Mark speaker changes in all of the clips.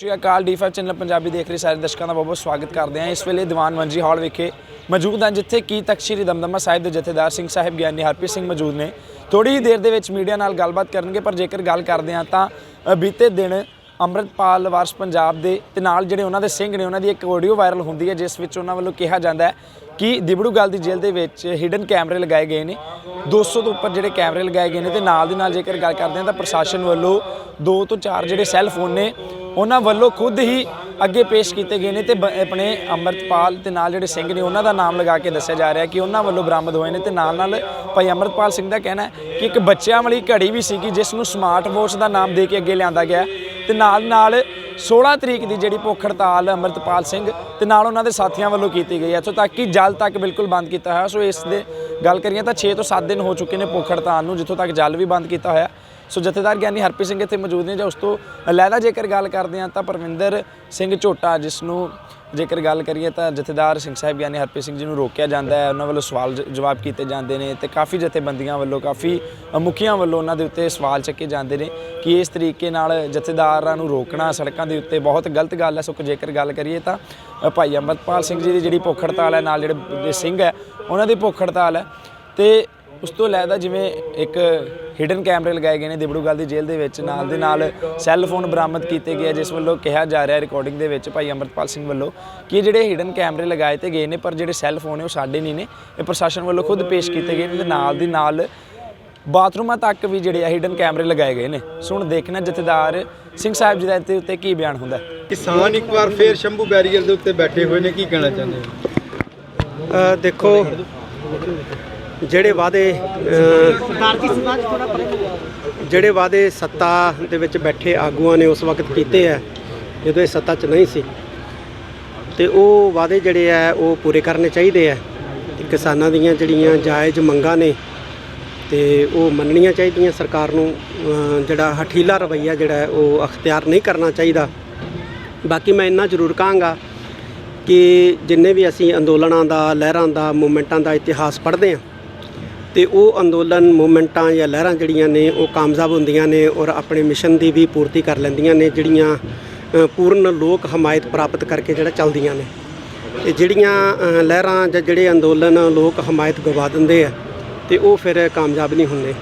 Speaker 1: ਸ਼੍ਰੀ Akal D5 channel Punjabi ਦੇਖ ਰਹੇ ਸਾਰੇ ਦਰਸ਼ਕਾਂ ਦਾ ਬਹੁਤ ਬਹੁਤ ਸਵਾਗਤ ਕਰਦੇ ਹਾਂ। ਇਸ ਵੇਲੇ ਦੀਵਾਨ ਮੰਜੀ ਹਾਲ ਵਿਖੇ ਮੌਜੂਦ ਹਾਂ ਜਿੱਥੇ ਕੀ ਤਖਤ ਸ਼੍ਰੀ ਦਮਦਮਾ ਸਾਹਿਬ ਦੇ ਜਥੇਦਾਰ ਸਿੰਘ ਸਾਹਿਬ ਗਿਆਨੀ ਹਰਪ੍ਰੀਤ ਸਿੰਘ ਮੌਜੂਦ ਨੇ। ਥੋੜੀ ਹੀ ਦੇਰ ਦੇ ਵਿੱਚ ਮੀਡੀਆ ਨਾਲ ਗੱਲਬਾਤ ਕਰਨਗੇ, ਪਰ ਜੇਕਰ ਗੱਲ ਕਰਦੇ ਹਾਂ ਤਾਂ ਬੀਤੇ ਦਿਨ ਅੰਮ੍ਰਿਤਪਾਲ ਵਾਰਸ ਪੰਜਾਬ ਦੇ ਤੇ ਨਾਲ ਜਿਹੜੇ ਉਹਨਾਂ ਦੇ ਸਿੰਘ ਨੇ, ਉਹਨਾਂ ਦੀ ਇੱਕ ਆਡੀਓ ਵਾਇਰਲ ਹੁੰਦੀ ਹੈ, ਜਿਸ ਵਿੱਚ ਉਹਨਾਂ ਵੱਲੋਂ ਕਿਹਾ ਜਾਂਦਾ ਹੈ ਕਿ ਦਿਬੜੂਗਲ ਦੀ ਜੇਲ੍ਹ ਦੇ ਵਿੱਚ ਹਿਡਨ ਕੈਮਰੇ ਲਗਾਏ ਗਏ ਨੇ। 200 ਤੋਂ ਉੱਪਰ ਜਿਹੜੇ ਕੈਮਰੇ ਲਗਾਏ ਗਏ ਨੇ ਤੇ ਨਾਲ ਦੀ ਨਾਲ ਜੇਕਰ ਗੱਲ ਕਰਦੇ ਹਾਂ ਤਾਂ ਪ੍ਰਸ਼ਾਸਨ ਵੱਲੋਂ 2 ਤੋਂ 4 ਜਿਹੜੇ ਸੈੱਲ ਫੋਨ ਨੇ ਉਹਨਾਂ ਵੱਲੋਂ ਖੁਦ ਹੀ ਅੱਗੇ ਪੇਸ਼ ਕੀਤੇ ਗਏ ਨੇ ਤੇ ਬ- ਆਪਣੇ ਅੰਮ੍ਰਿਤਪਾਲ ਤੇ ਨਾਲ ਜਿਹੜੇ ਸਿੰਘ ਨੇ ਉਹਨਾਂ ਦਾ ਨਾਮ ਲਗਾ ਕੇ ਦੱਸਿਆ ਜਾ ਰਿਹਾ ਕਿ ਉਹਨਾਂ ਵੱਲੋਂ ਬਰਾਮਦ ਹੋਏ ਨੇ ਤੇ ਨਾਲ ਨਾਲ ਭਾਈ ਅੰਮ੍ਰਿਤਪਾਲ ਸਿੰਘ ਦਾ ਕਹਿਣਾ ਹੈ ਕਿ ਇੱਕ ਬੱਚਿਆਂ ਵਾਲੀ ਘੜੀ ਵੀ ਸੀਗੀ ਜਿਸ ਨੂੰ ਸਮਾਰਟ ਵਾਚ ਦਾ ਨਾਮ ਦੇ ਕੇ ਅੱਗੇ ਲਿਆਂਦਾ ਗਿਆ ਤੇ ਨਾਲ ਨਾਲ 16 ਤਰੀਕ ਦੀ ਜਿਹੜੀ ਭੁੱਖ ਹੜਤਾਲ ਅੰਮ੍ਰਿਤਪਾਲ ਸਿੰਘ ਤੇ ਨਾਲ ਉਹਨਾਂ ਦੇ ਸਾਥੀਆਂ ਵੱਲੋਂ ਕੀਤੀ ਗਈ ਹੈ। ਇੱਥੋਂ ਤੱਕ ਕਿ ਜਲ ਤੱਕ ਬਿਲਕੁਲ ਬੰਦ ਕੀਤਾ ਹੋਇਆ। ਸੋ ਇਸ ਦੇ ਗੱਲ ਕਰੀਏ ਤਾਂ 6 ਤੋਂ 7 ਦਿਨ ਹੋ ਚੁੱਕੇ ਨੇ ਭੁੱਖ ਹੜਤਾਲ ਨੂੰ, ਜਿੱਥੋਂ ਤੱਕ ਜਲ ਵੀ ਬੰਦ ਕੀਤਾ ਹੋਇਆ। ਸੋ ਜਥੇਦਾਰ ਗਿਆਨੀ ਹਰਪ੍ਰੀਤ ਸਿੰਘ ਇੱਥੇ ਮੌਜੂਦ ਨੇ। ਜਾਂ ਉਸ ਤੋਂ ਅਲੱਗਾ ਜੇਕਰ ਗੱਲ ਕਰਦੇ ਹਾਂ ਤਾਂ ਪਰਵਿੰਦਰ ਸਿੰਘ ਝੋਟਾ, ਜਿਸ ਨੂੰ ਜੇਕਰ ਗੱਲ ਕਰੀਏ ਤਾਂ ਜਥੇਦਾਰ ਸਿੰਘ ਸਾਹਿਬ ਗਿਆਨੀ ਹਰਪ੍ਰੀਤ ਸਿੰਘ ਜੀ ਨੂੰ ਰੋਕਿਆ ਜਾਂਦਾ ਹੈ। ਉਹਨਾਂ ਵੱਲੋਂ ਸਵਾਲ ਜ- ਜਵਾਬ ਕੀਤੇ ਜਾਂਦੇ ਨੇ ਤੇ ਕਾਫੀ ਜਥੇਬੰਦੀਆਂ ਵੱਲੋਂ, ਕਾਫੀ ਮੁਖੀਆਂ ਵੱਲੋਂ ਉਹਨਾਂ ਦੇ ਉੱਤੇ ਸਵਾਲ ਚੱਕੇ ਜਾਂਦੇ ਨੇ ਕਿ ਇਸ ਤਰੀਕੇ ਨਾਲ ਜਥੇਦਾਰਾਂ ਨੂੰ ਰੋਕਣਾ ਸੜਕਾਂ ਦੇ ਉੱਤੇ ਬਹੁਤ ਗਲਤ ਗੱਲ ਹੈ। ਸੋ ਜੇਕਰ ਗੱਲ ਕਰੀਏ ਤਾਂ ਭਾਈ ਅੰਮ੍ਰਿਤਪਾਲ ਸਿੰਘ ਜੀ ਦੀ ਜਿਹੜੀ ਭੁੱਖ ਹੜਤਾਲ ਹੈ, ਨਾਲ ਜਿਹੜੇ ਸਿੰਘ ਹੈ, ਉਹਨਾਂ ਦੀ ਭੁੱਖ ਹੜਤਾਲ ਹੈ। ਤੇ ਉਸ ਤੋਂ ਇਲਾਵਾ ਜਿਵੇਂ ਇੱਕ ਹਿਡਨ ਕੈਮਰੇ ਲਗਾਏ ਗਏ ਨੇ ਦਿਬੜੂਗਲ ਦੀ ਜੇਲ੍ਹ ਦੇ ਵਿੱਚ ਨਾਲ ਦੇ ਨਾਲ ਸੈੱਲ ਫੋਨ ਬਰਾਮਦ ਕੀਤੇ ਗਏ ਜਿਸ ਵੱਲੋਂ ਕਿਹਾ ਜਾ ਰਿਹਾ ਰਿਕਾਰਡਿੰਗ ਦੇ ਵਿੱਚ ਭਾਈ ਅੰਮ੍ਰਿਤਪਾਲ ਸਿੰਘ ਵੱਲੋਂ ਕਿ ਇਹ ਜਿਹੜੇ ਹਿਡਨ ਕੈਮਰੇ ਲਗਾਏ ਤੇ ਗਏ ਨੇ ਪਰ ਜਿਹੜੇ ਸੈੱਲ ਫੋਨ ਨੇ ਉਹ ਸਾਡੇ ਨਹੀਂ ਨੇ। ਇਹ ਪ੍ਰਸ਼ਾਸਨ ਵੱਲੋਂ ਖੁਦ ਪੇਸ਼ ਕੀਤੇ ਗਏ ਨੇ ਤੇ ਨਾਲ ਦੀ ਨਾਲ ਬਾਥਰੂਮਾਂ ਤੱਕ ਵੀ ਜਿਹੜੇ ਆ ਹਿਡਨ ਕੈਮਰੇ ਲਗਾਏ ਗਏ ਨੇ। ਸੋ ਹੁਣ ਦੇਖਣਾ ਜਥੇਦਾਰ ਸਿੰਘ ਸਾਹਿਬ ਜੀ ਦਾ ਇਹਦੇ ਉੱਤੇ ਕੀ ਬਿਆਨ ਹੁੰਦਾ
Speaker 2: ਕਿਸਾਨ ਇੱਕ ਵਾਰ ਫੇਰ ਸ਼ੰਭੂ ਬੈਰੀਅਰ ਦੇ ਉੱਤੇ ਬੈਠੇ ਹੋਏ ਨੇ ਕੀ ਕਹਿਣਾ ਚਾਹੁੰਦੇ
Speaker 3: ਦੇਖੋ ਜਿਹੜੇ ਵਾਅਦੇ ਜਿਹੜੇ ਵਾਅਦੇ ਸੱਤਾ ਦੇ ਵਿੱਚ ਬੈਠੇ ਆਗੂਆਂ ਨੇ ਉਸ ਵਕਤ ਕੀਤੇ ਆ ਜਦੋਂ ਇਹ ਸੱਤਾ 'ਚ ਨਹੀਂ ਸੀ ਤੇ ਉਹ ਵਾਅਦੇ ਜਿਹੜੇ ਆ ਉਹ ਪੂਰੇ ਕਰਨੇ ਚਾਹੀਦੇ ਆ। ਕਿਸਾਨਾਂ ਦੀਆਂ ਜਿਹੜੀਆਂ ਜਾਇਜ਼ ਮੰਗਾਂ ਨੇ ਤੇ ਉਹ ਮੰਨਣੀਆਂ ਚਾਹੀਦੀਆਂ ਸਰਕਾਰ ਨੂੰ ਜਿਹੜਾ ਹਠੀਲਾ ਰਵੱਈਆ ਜਿਹੜਾ ਉਹ ਅਖਤਿਆਰ ਨਹੀਂ ਕਰਨਾ ਚਾਹੀਦਾ। ਬਾਕੀ ਮੈਂ ਇੰਨਾ ਜ਼ਰੂਰ ਕਹਾਂਗਾ ਕਿ ਜਿੰਨੇ ਵੀ ਅਸੀਂ ਅੰਦੋਲਨਾਂ ਦਾ ਲਹਿਰਾਂ ਦਾ ਮੂਵਮੈਂਟਾਂ ਦਾ ਇਤਿਹਾਸ ਪੜ੍ਹਦੇ ਹਾਂ ਤੇ ਉਹ ਅੰਦੋਲਨ ਮੂਵਮੈਂਟਾਂ ਜਾਂ ਲਹਿਰਾਂ ਜਿਹੜੀਆਂ ਨੇ, ਉਹ ਕਾਮਯਾਬ ਹੁੰਦੀਆਂ ਨੇ ਔਰ ਆਪਣੇ ਮਿਸ਼ਨ ਦੀ ਵੀ ਪੂਰਤੀ ਕਰ ਲੈਂਦੀਆਂ ਨੇ, ਜਿਹੜੀਆਂ ਪੂਰਨ ਲੋਕ ਹਮਾਇਤ ਪ੍ਰਾਪਤ ਕਰਕੇ ਜਿਹੜਾ ਚੱਲਦੀਆਂ ਨੇ। ਤੇ ਜਿਹੜੀਆਂ ਲਹਿਰਾਂ ਜਾਂ ਜਿਹੜੇ ਅੰਦੋਲਨ ਲੋਕ ਹਮਾਇਤ ਗਵਾ ਦਿੰਦੇ ਆ, ਤੇ ਉਹ ਫਿਰ ਕਾਮਯਾਬ ਨਹੀਂ ਹੁੰਦੇ।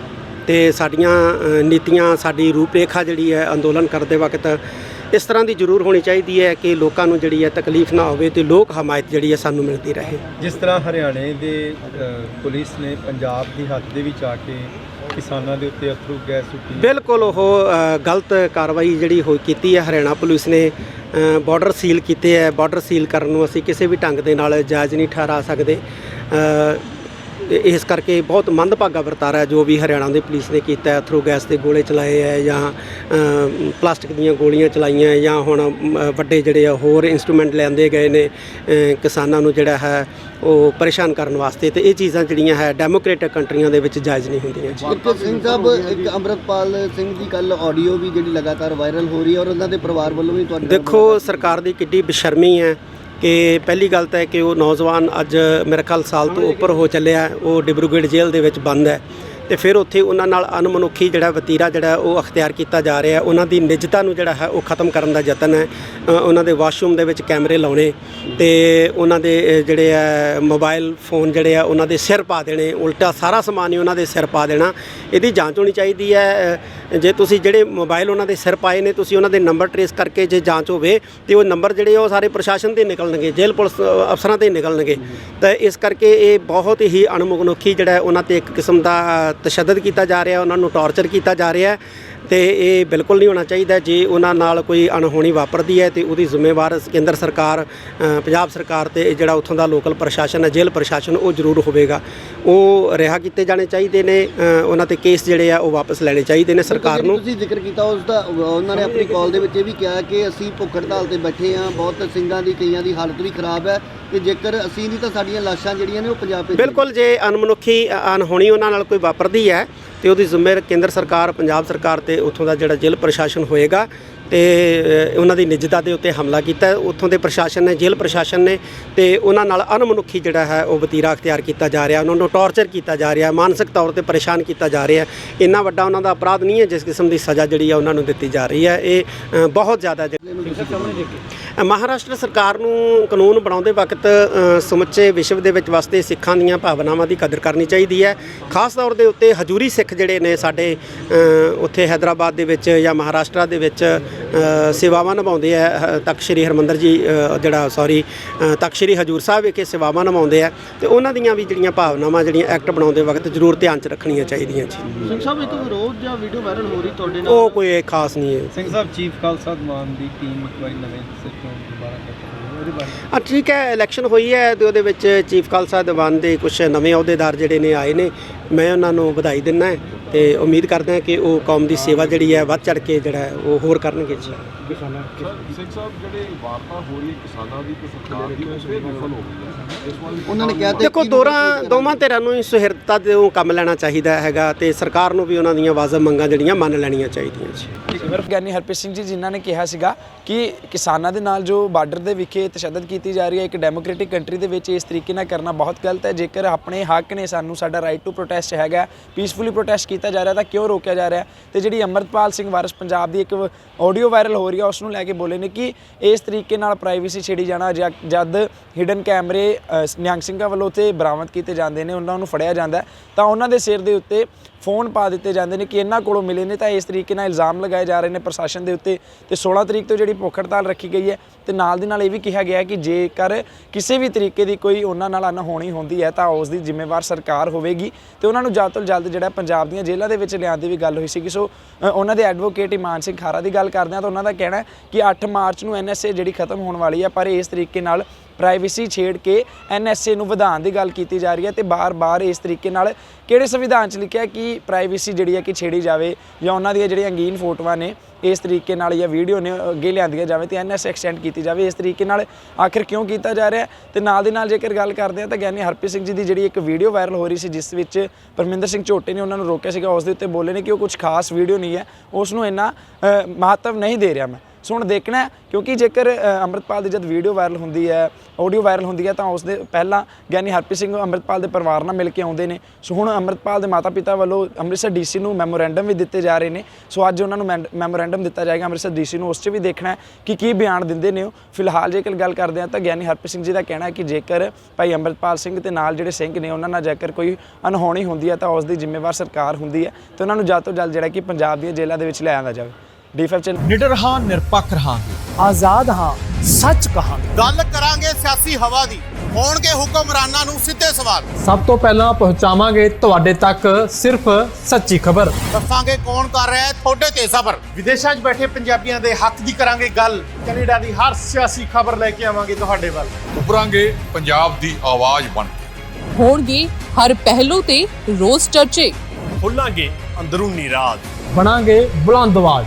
Speaker 3: ਤੇ ਸਾਡੀਆਂ ਨੀਤੀਆਂ, ਸਾਡੀ ਰੂਪਰੇਖਾ ਜਿਹੜੀ ਹੈ ਅੰਦੋਲਨ ਕਰਦੇ ਵਕਤ ਇਸ ਤਰ੍ਹਾਂ ਦੀ ਜ਼ਰੂਰ ਹੋਣੀ ਚਾਹੀਦੀ ਹੈ ਕਿ ਲੋਕਾਂ ਨੂੰ ਜਿਹੜੀ ਹੈ ਤਕਲੀਫ ਨਾ ਹੋਵੇ ਤੇ ਲੋਕ ਹਮਾਇਤ ਜਿਹੜੀ ਹੈ ਸਾਨੂੰ ਮਿਲਦੀ ਰਹੇ।
Speaker 2: ਜਿਸ ਤਰ੍ਹਾਂ ਹਰਿਆਣੇ ਦੇ ਪੁਲਿਸ ਨੇ ਪੰਜਾਬ ਦੀ ਹੱਦ ਦੇ ਵਿੱਚ ਆ ਕੇ ਕਿਸਾਨਾਂ ਦੇ ਉੱਤੇ ਅਥਰੂ ਗੈਸ ਸੁੱਟੀ।
Speaker 3: ਬਿਲਕੁਲ ਉਹ ਗਲਤ ਕਾਰਵਾਈ ਜਿਹੜੀ ਹੋਈ ਕੀਤੀ ਹੈ ਹਰਿਆਣਾ ਪੁਲਿਸ ਨੇ ਬਾਰਡਰ ਸੀਲ ਕੀਤੇ ਹੈ। ਬਾਰਡਰ ਸੀਲ ਕਰਨ ਨੂੰ ਅਸੀਂ ਕਿਸੇ ਵੀ ਢੰਗ ਦੇ ਨਾਲ ਜਾਇਜ਼ ਨਹੀਂ ਠਹਿਰਾ ਸਕਦੇ। ਤੇ ਇਸ ਕਰਕੇ ਬਹੁਤ ਮੰਦਭਾਗਾ ਵਰਤਾਰਾ ਹੈ ਜੋ ਵੀ ਹਰਿਆਣਾ ਦੀ ਪੁਲਿਸ ਨੇ ਕੀਤਾ ਹੈ ਥਰੂ ਗੈਸ ਦੇ ਗੋਲੇ ਚਲਾਏ ਹੈ ਜਾਂ ਪਲਾਸਟਿਕ ਦੀਆਂ ਗੋਲੀਆਂ ਚਲਾਈਆਂ ਹੈ ਜਾਂ ਹੁਣ ਵੱਡੇ ਜਿਹੜੇ ਆ ਹੋਰ ਇਨਸਟਰੂਮੈਂਟ ਲਿਆਂਦੇ ਗਏ ਨੇ ਕਿਸਾਨਾਂ ਨੂੰ ਜਿਹੜਾ ਹੈ ਉਹ ਪਰੇਸ਼ਾਨ ਕਰਨ ਵਾਸਤੇ ਤੇ ਇਹ ਚੀਜ਼ਾਂ ਜਿਹੜੀਆਂ ਹੈ ਡੈਮੋਕ੍ਰੇਟਿਕ ਕੰਟਰੀਆਂ ਦੇ ਵਿੱਚ ਜਾਇਜ਼ ਨਹੀਂ ਹੁੰਦੀਆਂ
Speaker 4: ਇੱਕ ਸਿੰਘ ਸਾਹਿਬ ਇੱਕ ਅੰਮ੍ਰਿਤਪਾਲ ਸਿੰਘ ਦੀ ਕੱਲ ਆਡੀਓ ਵੀ ਜਿਹੜੀ ਲਗਾਤਾਰ ਵਾਇਰਲ ਹੋ ਰਹੀ ਹੈ ਔਰ ਉਹਨਾਂ ਦੇ ਪਰਿਵਾਰ ਵੱਲੋਂ ਵੀ ਤੁਹਾਡੇ ਨਾਲ
Speaker 3: ਦੇਖੋ ਸਰਕਾਰ ਦੀ ਕਿੱਡੀ ਬੇਸ਼ਰਮੀ ਹੈ। ਕਿ ਪਹਿਲੀ ਗੱਲ ਤਾਂ ਹੈ ਕਿ ਉਹ ਨੌਜਵਾਨ ਅੱਜ ਮੇਰੇ ਖਿਆਲ ਸਾਲ ਤੋਂ ਉੱਪਰ ਹੋ ਚੱਲਿਆ ਉਹ ਡਿਬਰੂਗੜ੍ਹ ਜੇਲ੍ਹ ਦੇ ਵਿੱਚ ਬੰਦ ਹੈ। ਤੇ ਫਿਰ ਉੱਥੇ ਉਹਨਾਂ ਨਾਲ ਅਨਮਨੁੱਖੀ ਜਿਹੜਾ ਵਤੀਰਾ ਜਿਹੜਾ ਉਹ ਅਖਤਿਆਰ ਕੀਤਾ ਜਾ ਰਿਹਾ ਉਹਨਾਂ ਦੀ ਨਿੱਜਤਾ ਨੂੰ ਜਿਹੜਾ ਹੈ ਉਹ ਖਤਮ ਕਰਨ ਦਾ ਯਤਨ ਹੈ। ਉਹਨਾਂ ਦੇ ਵਾਸ਼ਰੂਮ ਦੇ ਵਿੱਚ ਕੈਮਰੇ ਲਾਉਣੇ ਤੇ ਉਹਨਾਂ ਦੇ ਜਿਹੜੇ ਆ ਮੋਬਾਈਲ ਫੋਨ ਜਿਹੜੇ ਆ, ਉਹਨਾਂ ਦੇ ਸਿਰ ਪਾ ਦੇਣੇ। ਉਲਟਾ ਸਾਰਾ ਸਮਾਨ ਹੀ ਉਹਨਾਂ ਦੇ ਸਿਰ ਪਾ ਦੇਣਾ। ਇਹਦੀ ਜਾਂਚ ਹੋਣੀ ਚਾਹੀਦੀ ਹੈ। ਜੇ ਤੁਸੀਂ ਜਿਹੜੇ ਮੋਬਾਈਲ ਉਹਨਾਂ ਦੇ ਸਿਰ ਪਾਏ ਨੇ, ਤੁਸੀਂ ਉਹਨਾਂ ਦੇ ਨੰਬਰ ਟਰੇਸ ਕਰਕੇ ਜੇ ਜਾਂਚ ਹੋਵੇ ਤੇ ਉਹ ਨੰਬਰ ਜਿਹੜੇ ਉਹ ਸਾਰੇ ਪ੍ਰਸ਼ਾਸਨ ਦੇ ਨਿਕਲਣਗੇ, ਜੇਲ੍ਹ ਪੁਲਿਸ ਅਫਸਰਾਂ ਦੇ ਨਿਕਲਣਗੇ। ਤਾਂ ਇਸ ਕਰਕੇ ਇਹ ਬਹੁਤ ਹੀ ਅਣਮਨੁੱਖੀ ਜਿਹੜਾ ਉਹਨਾਂ ਤੇ ਇੱਕ ਕਿਸਮ ਦਾ ਤਸ਼ੱਦਦ ਕੀਤਾ ਜਾ ਰਿਹਾ ਉਹਨਾਂ ਨੂੰ ਟਾਰਚਰ ਕੀਤਾ ਜਾ ਰਿਹਾ ਤੇ ਇਹ ਬਿਲਕੁਲ ਨਹੀਂ ਹੋਣਾ ਚਾਹੀਦਾ ਜੇ ਉਹਨਾਂ ਨਾਲ ਕੋਈ ਅਣਹੋਣੀ ਵਾਪਰਦੀ ਹੈ ਤੇ ਉਹਦੀ ਜ਼ਿੰਮੇਵਾਰ ਕੇਂਦਰ ਸਰਕਾਰ ਪੰਜਾਬ ਸਰਕਾਰ ਤੇ ਜਿਹੜਾ ਉੱਥੋਂ ਦਾ ਲੋਕਲ ਪ੍ਰਸ਼ਾਸਨ ਹੈ ਜੇਲ੍ਹ ਪ੍ਰਸ਼ਾਸਨ ਉਹ ਜ਼ਰੂਰ ਹੋਵੇਗਾ। ਉਹ ਰਿਹਾ ਕੀਤੇ ਜਾਣੇ ਚਾਹੀਦੇ ਨੇ ਉਹਨਾਂ ਤੇ ਕੇਸ ਜਿਹੜੇ ਆ ਉਹ ਵਾਪਸ ਲੈਣੇ ਚਾਹੀਦੇ ਨੇ ਸਰਕਾਰ ਨੂੰ।
Speaker 4: ਤੁਸੀਂ ਜ਼ਿਕਰ ਕੀਤਾ ਉਸ ਦਾ ਉਹਨਾਂ ਨੇ ਆਪਣੀ ਕਾਲ ਦੇ ਵਿੱਚ ਇਹ ਵੀ ਕਿਹਾ ਕਿ ਅਸੀਂ ਭੁੱਖ ਹੜਤਾਲ ਤੇ ਬੈਠੇ ਹਾਂ ਬਹੁਤ ਸਿੰਘਾਂ ਦੀ ਕਈਆਂ ਦੀ ਹਾਲਤ ਵੀ ਖਰਾਬ ਹੈ ਤੇ ਜੇਕਰ ਅਸੀਂ ਨਹੀਂ ਤਾਂ ਸਾਡੀਆਂ ਲਾਸ਼ਾਂ ਜਿਹੜੀਆਂ ਨੇ ਉਹ ਪੰਜਾਬ ਭੇਜੀਆਂ
Speaker 3: ਬਿਲਕੁਲ ਜੇ ਅਨਮਨੁੱਖੀ ਅ, ਅਨਹੋਣੀ ਉਹਨਾਂ ਨਾਲ ਕੋਈ ਵਾਪਰਦੀ ਹੈ ਤੇ ਉਹਦੀ ਜ਼ਿੰਮੇਵਾਰ ਕੇਂਦਰ ਸਰਕਾਰ, ਪੰਜਾਬ ਸਰਕਾਰ ਤੇ ਉੱਥੋਂ ਦਾ ਜਿਹੜਾ ਜ਼ਿਲ੍ਹਾ ਪ੍ਰਸ਼ਾਸਨ ਹੋਏਗਾ। ਤੇ ਉਹਨਾਂ ਦੀ ਨਿੱਜਤਾ ਦੇ ਉੱਤੇ ਹਮਲਾ ਕੀਤਾ। ਉੱਥੋਂ ਦੇ ਪ੍ਰਸ਼ਾਸਨ ਨੇ ਜੇਲ੍ਹ ਪ੍ਰਸ਼ਾਸਨ ਨੇ ਤੇ ਉਹਨਾਂ ਨਾਲ ਅਨਮਨੁੱਖੀ ਜਿਹੜਾ ਹੈ ਉਹ ਵਤੀਰਾ ਅਖਤਿਆਰ ਕੀਤਾ ਜਾ ਰਿਹਾ। ਉਹਨਾਂ ਨੂੰ ਟੌਰਚਰ ਕੀਤਾ ਜਾ ਰਿਹਾ ਮਾਨਸਿਕ ਤੌਰ ਤੇ ਪਰੇਸ਼ਾਨ ਕੀਤਾ ਜਾ ਰਿਹਾ। ਇੰਨਾ ਵੱਡਾ ਉਹਨਾਂ ਦਾ ਅਪਰਾਧ ਨਹੀਂ ਹੈ ਜਿਸ ਕਿਸਮ ਦੀ ਸਜ਼ਾ ਜਿਹੜੀ ਆ ਉਹਨਾਂ ਨੂੰ ਦਿੱਤੀ ਜਾ ਰਹੀ ਹੈ। ਇਹ ਬਹੁਤ ਜ਼ਿਆਦਾ ਮਹਾਰਾਸ਼ਟਰ ਸਰਕਾਰ ਨੂੰ ਕਾਨੂੰਨ ਬਣਾਉਂਦੇ ਵਕਤ ਸਮੁੱਚੇ ਵਿਸ਼ਵ ਦੇ ਵਿੱਚ ਵਸਦੇ ਸਿੱਖਾਂ ਦੀਆਂ ਭਾਵਨਾਵਾਂ ਦੀ ਕਦਰ ਕਰਨੀ ਚਾਹੀਦੀ ਹੈ। ਖਾਸ ਤੌਰ ਦੇ ਉੱਤੇ ਹਜੂਰੀ ਸਿੱਖ ਜਿਹੜੇ ਨੇ ਸਾਡੇ ਉੱਥੇ ਹੈਦਰਾਬਾਦ ਦੇ ਵਿੱਚ ਜਾਂ ਮਹਾਰਾਸ਼ਟਰ ਦੇ ਵਿੱਚ ਸੇਵਾਵਾਂ ਨਿਭਾਉਂਦੇ ਆ ਹ- ਤਖਤ ਸ੍ਰੀ ਹਰਮੰਦਰ ਜੀ ਜਿਹੜਾ ਸੌਰੀ ਤਖਤ ਸ੍ਰੀ ਹਜੂਰ ਸਾਹਿਬ ਵਿਖੇ ਸੇਵਾਵਾਂ ਨਿਭਾਉਂਦੇ ਆ ਤੇ ਉਹਨਾਂ ਦੀਆਂ ਵੀ ਜਿਹੜੀਆਂ ਭਾਵਨਾਵਾਂ ਜਿਹੜੀਆਂ ਐਕਟ ਬਣਾਉਂਦੇ ਵਕਤ ਜ਼ਰੂਰ ਧਿਆਨ 'ਚ ਰੱਖਣੀਆਂ ਚਾਹੀਦੀਆਂ ਜੀ।
Speaker 4: ਸਿੰਘ ਸਾਹਿਬ ਇੱਕ ਵਿਰੋਧ ਜਾਂ ਵੀਡੀਓ ਵਾਇਰਲ ਹੋ ਰਹੀ ਤੁਹਾਡੇ ਨਾਲ?
Speaker 3: ਉਹ ਕੋਈ ਖਾਸ ਨਹੀਂ ਹੈ।
Speaker 2: ਸਿੰਘ ਸਾਹਿਬ ਚੀਫ ਖਾਲਸਾ ਦੀਵਾਨ ਦੀ ਟੀਮ ਇੱਕ ਵਾਰੀ ਨਵੇਂ ਸਿਰ ਤੋਂ ਦੁਬਾਰਾ ਬਾਰੇ
Speaker 3: ਆ ਠੀਕ ਹੈ ਇਲੈਕਸ਼ਨ ਹੋਈ ਹੈ ਤੇ ਉਹਦੇ ਵਿੱਚ ਚੀਫ ਖਾਲਸਾ ਦੀਵਾਨ ਦੇ ਕੁਝ ਨਵੇਂ ਅਹੁਦੇਦਾਰ ਜਿਹੜੇ ਨੇ ਆਏ ਨੇ। ਮੈਂ ਉਹਨਾਂ ਨੂੰ ਵਧਾਈ ਦਿੰਦਾ ਤੇ ਉਮੀਦ ਕਰਦਾ ਹਾਂ ਕਿ ਉਹ ਕੌਮ ਦੀ ਸੇਵਾ ਜਿਹੜੀ ਹੈ ਵੱਧ ਚੜ ਕੇ ਜਿਹੜਾ ਉਹ ਹੋਰ ਕਰਨਗੇ ਜੀ।
Speaker 5: ਸਿੰਘ ਸਾਹਿਬ ਜਿਹੜੇ ਵਾਰਤਾ ਹੋ ਰਹੀ ਹੈ ਕਿਸਾਨਾਂ ਦੀ ਤੇ ਸਰਕਾਰ ਦੀ ਉਹ ਫੇਰ ਵਿਫਲ ਹੋ ਗਈ ਹੈ। ਇਸ ਵਾਰ
Speaker 4: ਉਹਨਾਂ ਨੇ ਕਿਹਾ ਤੇ
Speaker 3: ਦੇਖੋ ਦੋਰਾਂ ਦੋਵਾਂ ਧਿਰਾਂ ਨੂੰ ਹੀ ਸੁਹਿਰਦਤਾ ਦੇ ਉਹ ਕੰਮ ਲੈਣਾ ਚਾਹੀਦਾ ਹੈਗਾ ਤੇ ਸਰਕਾਰ ਨੂੰ ਵੀ ਉਹਨਾਂ ਦੀਆਂ ਵਾਜਬ ਮੰਗਾਂ ਜਿਹੜੀਆਂ ਮੰਨ ਲੈਣੀਆਂ ਚਾਹੀਦੀਆਂ ਜੀ।
Speaker 1: ਗਿਆਨੀ ਹਰਪ੍ਰੀਤ ਸਿੰਘ ਜੀ ਜਿਨ੍ਹਾਂ ਨੇ ਕਿਹਾ ਸੀਗਾ ਕਿ ਕਿਸਾਨਾਂ ਦੇ ਨਾਲ ਜੋ ਬਾਰਡਰ ਦੇ ਵਿਖੇ ਤਸ਼ੱਦਦ ਕੀਤੀ ਜਾ ਰਹੀ ਹੈ ਇੱਕ ਡੈਮੋਕ੍ਰੈਟਿਕ ਕੰਟਰੀ ਦੇ ਵਿੱਚ ਇਸ ਤਰੀਕੇ ਨਾਲ ਕਰਨਾ ਬਹੁਤ ਗਲਤ ਹੈ। ਜੇਕਰ ਆਪਣੇ ਹੱਕ ਨੇ ਸਾਨੂੰ ਸਾਡਾ ਰਾਈਟ ਟੂ ਪ੍ਰੋਟੈਸਟ ਹੈਗਾ ਪੀਸਫੁਲੀ ਪ੍ਰੋਟੈਸਟ ਕੀਤਾ ਜਾ ਰਿਹਾ ਤਾਂ ਕਿਉਂ ਰੋਕਿਆ ਜਾ ਰਿਹਾ? ਤੇ ਜਿਹੜੀ ਅਮਰਤਪਾਲ ਸਿੰਘ ਵਾਰਿਸ ਪੰਜਾਬ ਦੀ ਇੱਕ ਆਡੀਓ ਵਾਇਰਲ ਹੋ ਰਹੀ ਹੈ ਉਸ ਨੂੰ ਲੈ ਕੇ ਬੋਲੇ ਨੇ ਕਿ ਇਸ ਤਰੀਕੇ ਨਾਲ ਪ੍ਰਾਈਵੇਸੀ ਛੇੜੀ ਜਾਣਾ ਜਾਂ- ਜਦ ਹਿਡਨ ਕੈਮਰੇ ਅ, ਨਿਹੰਗ ਸਿੰਘਾਂ ਵੱਲੋਂ ਉੱਥੇ ਬਰਾਮਦ ਕੀਤੇ ਜਾਂਦੇ ਨੇ ਉਹਨਾਂ ਨੂੰ ਫੜਿਆ ਜਾਂਦਾ ਤਾਂ ਉਹਨਾਂ ਦੇ ਸਿਰ ਦੇ ਉੱਤੇ ਫੋਨ ਪਾ ਦਿੱਤੇ ਜਾਂਦੇ ਨੇ ਕਿ ਇਹਨਾਂ ਕੋਲੋਂ ਮਿਲੇ ਨੇ ਤਾਂ ਇਸ ਤਰੀਕੇ ਨਾਲ ਇਲਜ਼ਾਮ ਲਗਾਏ ਜਾ ਰਹੇ ਨੇ ਪ੍ਰਸ਼ਾਸਨ ਦੇ ਉੱਤੇ ਤੇ 16 ਤਰੀਕ ਤੋਂ ਜਿਹੜੀ ਭੁੱਖ ਹੜਤਾਲ ਰੱਖੀ ਗਈ ਹੈ ਤੇ ਨਾਲ ਦੀ ਨਾਲ ਇਹ ਵੀ ਕਿਹਾ ਗਿਆ ਕਿ ਜੇਕਰ ਕਿਸੇ ਵੀ ਤਰੀਕੇ ਦੀ ਕੋਈ ਉਹਨਾਂ ਨਾਲ ਅਨਹੋਣੀ ਹੁੰਦੀ ਹੈ ਤਾਂ ਉਸ ਦੀ ਜ਼ਿੰਮੇਵਾਰ ਸਰਕਾਰ ਹੋਵੇਗੀ ਤੇ ਉਹਨਾਂ ਨੂੰ ਜਲਦ ਤੋਂ ਜਲਦ ਜਿਹੜਾ ਪੰਜਾਬ ਦੀਆਂ ਜੇਲ੍ਹਾਂ ਦੇ ਵਿੱਚ ਲਿਆਉਣ ਦੀ ਵੀ ਗੱਲ ਹੋਈ ਸੀ ਸੋ ਉਹਨਾਂ ਦੇ ਐਡਵੋਕੇਟ ਇਮਾਨ ਸਿੰਘ ਖਾਰਾ ਦੀ ਗੱਲ ਕਰਦੇ ਹਾਂ ਤਾਂ ਉਹਨਾਂ ਦਾ ਕਹਿਣਾ ਕਿ 8 ਮਾਰਚ ਨੂੰ ਐਨਐਸਏ ਜਿਹੜੀ ਖਤਮ ਹੋਣ ਵਾਲੀ ਹੈ ਪਰ ਇਸ ਤਰੀਕੇ ਨਾਲ ਪ੍ਰਾਈਵੇਸੀ ਛੇੜ ਕੇ ਐਨਐਸਏ ਨੂੰ ਵਧਾਉਣ ਦੀ ਗੱਲ ਕੀਤੀ ਜਾ ਰਹੀ ਹੈ ਤੇ ਬਾਰ-ਬਾਰ ਇਸ ਤਰੀਕੇ ਨਾਲ ਕਿਹੜੇ ਸੰਵਿਧਾਨ 'ਚ ਲਿਖਿਆ ਕਿ ਪ੍ਰਾਈਵੇਸੀ ਜਿਹੜੀ ਹੈ ਕਿ ਛੇੜੀ ਜਾਵੇ ਜਾਂ ਉਹਨਾਂ ਦੀਆਂ ਜਿਹੜੀਆਂ ਅੰਗੀਨ ਫੋਟੋਆਂ ਨੇ, ਇਸ ਤਰੀਕੇ ਨਾਲ ਜਾਂ ਵੀਡੀਓ ਨੇ ਅੱਗੇ ਲਿਆਂਦੀਆਂ ਜਾਵੇ ਤੇ ਐਨਐਸ ਐਕਸਟੈਂਡ ਕੀਤੀ ਜਾਵੇ, ਇਸ ਤਰੀਕੇ ਨਾਲ ਆਖਿਰ ਕਿਉਂ ਕੀਤਾ ਜਾ ਰਿਹਾ ਹੈ? ਤੇ ਨਾਲ ਦੇ ਨਾਲ ਜੇਕਰ ਗੱਲ ਕਰਦੇ ਹਾਂ ਤਾਂ ਗਿਆਨੀ ਹਰਪ੍ਰੀਤ ਸਿੰਘ ਜੀ ਦੀ ਜਿਹੜੀ ਇੱਕ ਵੀਡੀਓ ਵਾਇਰਲ ਹੋ ਰਹੀ ਸੀ ਜਿਸ ਵਿੱਚ ਪਰਮਿੰਦਰ ਸਿੰਘ ਝੋਟੇ ਨੇ ਉਹਨਾਂ ਨੂੰ ਰੋਕਿਆ ਸੀਗਾ, ਉਸ ਦੇ ਉੱਤੇ ਬੋਲੇ ਨੇ ਕਿ ਉਹ ਕੁਝ ਖਾਸ ਵੀਡੀਓ ਨਹੀਂ ਹੈ, ਉਸ ਨੂੰ ਇੰਨਾ ਮਹੱਤਵ ਨਹੀਂ ਦੇ ਰਿਹਾ ਮੈਂ ਸੋ ਹੁਣ ਦੇਖਣਾ ਕਿਉਂਕਿ ਜੇਕਰ ਅ, ਅੰਮ੍ਰਿਤਪਾਲ ਦੀ ਜਦ ਵੀਡੀਓ ਵਾਇਰਲ ਹੁੰਦੀ ਹੈ ਆਡੀਓ ਵਾਇਰਲ ਹੁੰਦੀ ਹੈ ਤਾਂ ਉਸ ਦੇ ਪਹਿਲਾਂ ਗਿਆਨੀ ਹਰਪ੍ਰੀਤ ਸਿੰਘ ਅੰਮ੍ਰਿਤਪਾਲ ਦੇ ਪਰਿਵਾਰ ਨਾਲ ਮਿਲ ਕੇ ਆਉਂਦੇ ਨੇ। ਸੋ ਹੁਣ ਅੰਮ੍ਰਿਤਪਾਲ ਦੇ ਮਾਤਾ-ਪਿਤਾ ਵੱਲੋਂ ਅੰਮ੍ਰਿਤਸਰ ਡੀਸੀ ਨੂੰ ਮੈਮੋਰੈਂਡਮ ਵੀ ਦਿੱਤੇ ਜਾ ਰਹੇ ਨੇ। ਸੋ ਅੱਜ ਉਹਨਾਂ ਨੂੰ ਮੈਮੋਰੈਂਡਮ ਦਿੱਤਾ ਜਾਏਗਾ ਅੰਮ੍ਰਿਤਸਰ ਡੀਸੀ ਨੂੰ ਉਸ 'ਚ ਵੀ ਦੇਖਣਾ ਕਿ ਕੀ ਬਿਆਨ ਦਿੰਦੇ ਨੇ ਉਹ। ਫਿਲਹਾਲ ਜੇਕਰ ਗੱਲ ਕਰਦੇ ਹਾਂ ਤਾਂ ਗਿਆਨੀ ਹਰਪ੍ਰੀਤ ਸਿੰਘ ਜੀ ਦਾ ਕਹਿਣਾ ਹੈ ਕਿ ਜੇਕਰ ਭਾਈ ਅੰਮ੍ਰਿਤਪਾਲ ਸਿੰਘ ਤੇ ਨਾਲ ਜਿਹੜੇ ਸਿੰਘ ਨੇ ਉਹਨਾਂ ਨਾਲ ਜੇਕਰ ਕੋਈ ਅਨਹੋਣੀ ਹੁੰਦੀ ਹੈ ਤਾਂ ਉਸ ਦੀ ਜ਼ਿੰਮੇਵਾਰ ਸਰਕਾਰ ਹੁੰਦੀ ਹੈ ਤੇ ਉਹਨਾਂ ਨੂੰ ਜਲਦ ਤੋਂ ਜਲਦ ਜਿਹੜਾ ਕਿ ਪੰਜਾਬ ਦੀਆਂ ਜੇਲ੍ਹਾਂ ਦੇ ਵਿੱਚ ਲੈ ਆਂਦਾ ਜਾਵੇ। ਡੀ5 ਚੈਨਲ
Speaker 6: ਨਿਡਰ ਹਾਂ ਨਿਰਪੱਖ ਰਹਾਂਗੇ।
Speaker 7: ਆਜ਼ਾਦ ਹਾਂ ਸੱਚ ਕਹਾਂਗੇ।
Speaker 8: ਗੱਲ ਕਰਾਂਗੇ ਸਿਆਸੀ ਹਵਾ ਦੀ। ਹੋਣਗੇ ਹੁਕਮਰਾਨਾਂ ਨੂੰ ਸਿੱਧੇ ਸਵਾਲ।
Speaker 7: ਸਭ ਤੋਂ ਪਹਿਲਾਂ ਪਹੁੰਚਾਵਾਂਗੇ ਤੁਹਾਡੇ ਤੱਕ ਸਿਰਫ ਸੱਚੀ ਖਬਰ।
Speaker 8: ਦੱਸਾਂਗੇ ਕੌਣ ਕਰ ਰਿਹਾ ਹੈ ਤੁਹਾਡੇ ਤੇ ਸਬਰ।
Speaker 6: ਵਿਦੇਸ਼ਾਂ 'ਚ ਬੈਠੇ ਪੰਜਾਬੀਆਂ ਦੇ ਹੱਕ ਦੀ ਕਰਾਂਗੇ ਗੱਲ। ਕੈਨੇਡਾ ਦੀ ਹਰ ਸਿਆਸੀ ਖਬਰ ਲੈ ਕੇ ਆਵਾਂਗੇ ਤੁਹਾਡੇ ਵੱਲ।
Speaker 5: ਉਭਰਾਂਗੇ ਪੰਜਾਬ ਦੀ ਆਵਾਜ਼ ਬਣ ਕੇ।
Speaker 9: ਹੋਣਗੇ ਹਰ ਪਹਿਲੂ ਤੇ ਰੋਜ਼ ਚਰਚੇ।
Speaker 6: ਖੋਲਾਂਗੇ ਅੰਦਰੂਨੀ ਰਾਜ।
Speaker 7: ਬਣਾਂਗੇ ਬੁਲੰਦ ਆਵਾਜ਼।